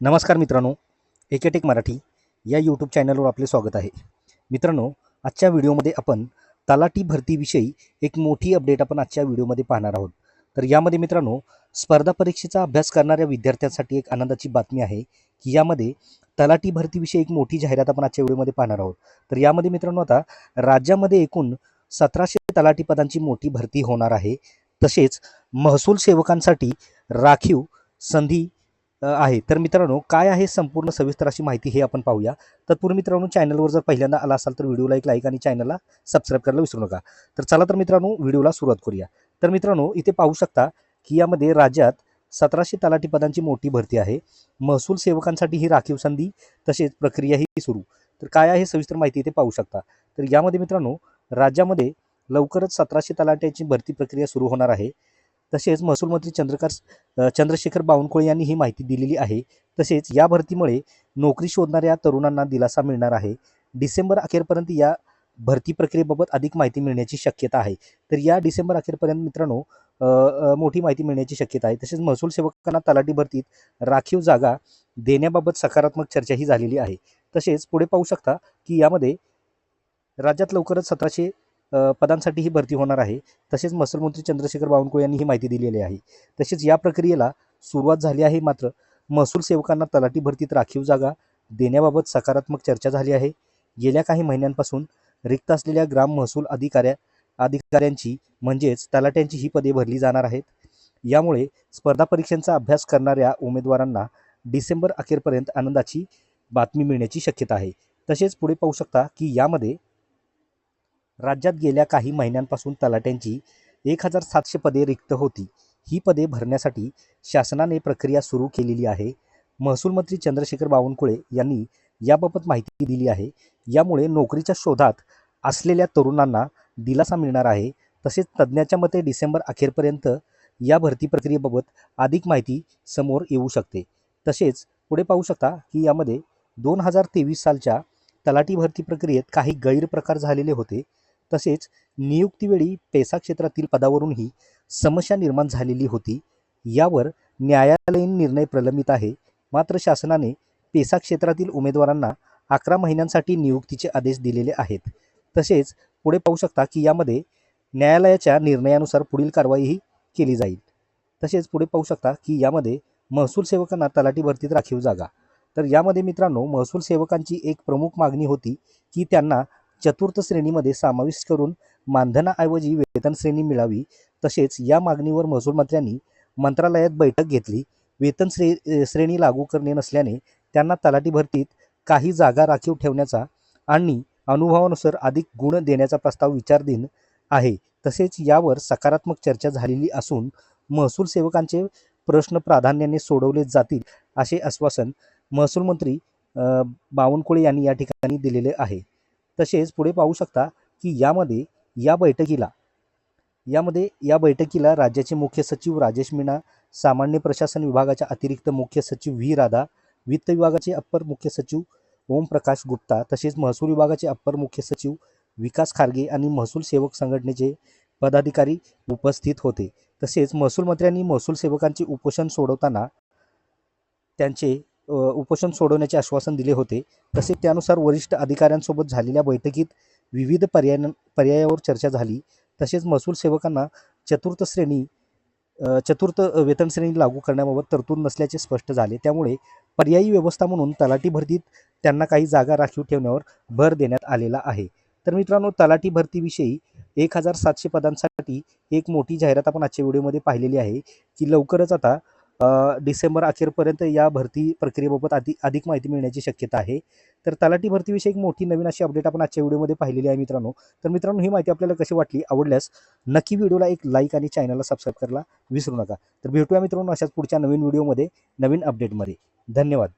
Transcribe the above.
नमस्कार मित्रांनो एकेटेक मराठी या यूट्यूब चॅनलवर आपले स्वागत आहे. मित्रांनो आजच्या व्हिडिओमध्ये आपण तलाठी भरतीविषयी एक मोठी अपडेट आपण आजच्या व्हिडिओमध्ये पाहणार आहोत. तर यामध्ये मित्रांनो स्पर्धा परीक्षेचा अभ्यास करणाऱ्या विद्यार्थ्यांसाठी एक आनंदाची बातमी आहे की यामध्ये तलाठी भरतीविषयी एक मोठी जाहिरात आपण आजच्या व्हिडिओमध्ये पाहणार आहोत. तर यामध्ये मित्रांनो आता राज्यामध्ये एकूण सतराशे तलाठी पदांची मोठी भरती होणार आहे. तसेच महसूल सेवकांसाठी राखीव संधी आहे. तर मित्रांनो काय आहे संपूर्ण सविस्तर अशी माहिती हे आपण पाहूया. तत्पूर्वी मित्रांनो चॅनलवर जर पहिल्यांदा आला असाल तर व्हिडिओला एक लाईक आणि चॅनलला सबस्क्राईब करायला विसरू नका. तर चला तर मित्रांनो व्हिडिओला सुरुवात करूया. तर मित्रांनो इथे पाहू शकता की यामध्ये राज्यात सतराशे तलाठी पदांची मोठी भरती आहे. महसूल सेवकांसाठी ही राखीव संधी तसेच प्रक्रियाही सुरू. तर काय आहे सविस्तर माहिती इथे पाहू शकता. तर यामध्ये मित्रांनो राज्यामध्ये लवकरच सतराशे तलाट्याची भरती प्रक्रिया सुरू होणार आहे. तसेच महसूल मंत्री चंद्रकांत चंद्रशेखर बावनकुळे यांनी ही माहिती दिलेली आहे. तसेच या भरतीमुळे नोकरी शोधणाऱ्या तरुणांना दिलासा मिळणार आहे. डिसेंबर अखेरपर्यंत या भरती प्रक्रियेबाबत अधिक माहिती मिळण्याची शक्यता आहे. तर या डिसेंबर अखेरपर्यंत मित्रांनो मोठी माहिती मिळण्याची शक्यता आहे. तसेच महसूल सेवकांना तलाठी भरतीत राखीव जागा देण्याबाबत सकारात्मक चर्चाही झालेली आहे. तसेच पुढे पाहू शकता की यामध्ये राज्यात लवकरच सतराशे पदांसाठी ही भरती होणार आहे. तसेच महसूलमंत्री चंद्रशेखर बावनकुळे यांनी ही माहिती दिलेली आहे. तसेच या प्रक्रियेला सुरुवात झाली आहे मात्र महसूल सेवकांना तलाठी भरतीत राखीव जागा देण्याबाबत सकारात्मक चर्चा झाली आहे. गेल्या काही महिन्यांपासून रिक्त असलेल्या ग्राम महसूल अधिकाऱ्या अधिकाऱ्यांची म्हणजेच तलाट्यांची ही पदे भरली जाणार आहेत. यामुळे स्पर्धा परीक्षांचा अभ्यास करणाऱ्या उमेदवारांना डिसेंबर अखेरपर्यंत आनंदाची बातमी मिळण्याची शक्यता आहे. तसेच पुढे पाहू शकता की यामध्ये राज्यात गेल्या काही महिन्यांपासून तलाट्यांची एक हजार सातशे पदे रिक्त होती. ही पदे भरण्यासाठी शासनाने प्रक्रिया सुरू केलेली आहे. महसूल मंत्री चंद्रशेखर बावनकुळे यांनी याबाबत माहिती दिली आहे. यामुळे नोकरीच्या शोधात असलेल्या तरुणांना दिलासा मिळणार आहे. तसेच तज्ज्ञाच्या मते डिसेंबर अखेरपर्यंत या भरती प्रक्रियेबाबत अधिक माहिती समोर येऊ शकते. तसेच पुढे पाहू शकता की यामध्ये दोन हजार तेवीस सालच्या तलाठी भरती प्रक्रियेत काही गैरप्रकार झालेले होते. तसेच नियुक्तीवेळी पेसा क्षेत्रातील पदावरूनही समस्या निर्माण झालेली होती. यावर न्यायालयीन निर्णय प्रलंबित आहे. मात्र शासनाने पेसा क्षेत्रातील उमेदवारांना अकरा महिन्यांसाठी नियुक्तीचे आदेश दिलेले आहेत. तसेच पुढे पाहू शकता की यामध्ये न्यायालयाच्या निर्णयानुसार पुढील कारवाईही केली जाईल. तसेच पुढे पाहू शकता की यामध्ये महसूल सेवकांना तलाठी भरतीत राखीव जागा. तर यामध्ये मित्रांनो महसूल सेवकांची एक प्रमुख मागणी होती की त्यांना चतुर्थ श्रेणीमध्ये समाविष्ट करून मानधनाऐवजी वेतन श्रेणी मिळावी तसेच या मागणीवर महसूल मंत्र्यांनी मंत्रालयात बैठक घेतली. वेतन श्रे श्रेणी लागू करणे नसल्याने त्यांना तलाठी भरतीत काही जागा राखीव ठेवण्याचा आणि अनुभवानुसार अधिक गुण देण्याचा प्रस्ताव विचाराधीन आहे. तसेच यावर सकारात्मक चर्चा झालेली असून महसूल सेवकांचे प्रश्न प्राधान्याने सोडवले जातील असे आश्वासन महसूल मंत्री बावनकुळे यांनी या ठिकाणी दिलेले आहे. तसेच पुढे पाहू शकता की यामध्ये या बैठकीला यामध्ये या बैठकीला राज्याचे मुख्य सचिव राजेश मीणा सामान्य प्रशासन विभागाच्या अतिरिक्त मुख्य सचिव व्ही. राधा वित्त विभागाचे अप्पर मुख्य सचिव ओमप्रकाश गुप्ता तसेच महसूल विभागाचे अप्पर मुख्य सचिव विकास खारगे आणि महसूल सेवक संघटनेचे पदाधिकारी उपस्थित होते. तसेच महसूल मंत्र्यांनी महसूल सेवकांचे उपोषण सोडवताना त्यांचे उपोषण सोडवण्याचे आश्वासन दिले होते. तसेच त्यानुसार वरिष्ठ अधिकाऱ्यांसोबत झालेल्या बैठकीत विविध पर्याय पर्यायावर चर्चा झाली. तसेच महसूल सेवकांना चतुर्थ श्रेणी चतुर्थ वेतन श्रेणी लागू करण्याबाबत तरतूद नसल्याचे स्पष्ट झाले. त्यामुळे पर्यायी व्यवस्था म्हणून तलाठी भरतीत त्यांना काही जागा राखीव ठेवण्यावर भर देण्यात आलेला आहे. तर मित्रांनो तलाठी भरतीविषयी एक हजार सातशे पदांसाठी एक मोठी जाहिरात आपण आजच्या व्हिडिओमध्ये पाहिलेली आहे की लवकरच आता डिसेंबर अखेरपर्यंत या भरती प्रक्रियेबाबत अधिक अधिक माहिती मिळण्याची शक्यता आहे. तर तलाठी भरतीविषयी एक मोठी नवीन अशी अपडेट आपण आजच्या व्हिडिओमध्ये पाहिलेली आहे मित्रांनो. तर मित्रांनो ही माहिती आपल्याला कशी वाटली आवडल्यास नक्की व्हिडिओला एक लाईक आणि चॅनलला सबस्क्राईब करायला विसरू नका. तर भेटूया मित्रांनो अशाच पुढच्या नवीन व्हिडिओमध्ये नवीन अपडेटमध्ये धन्यवाद.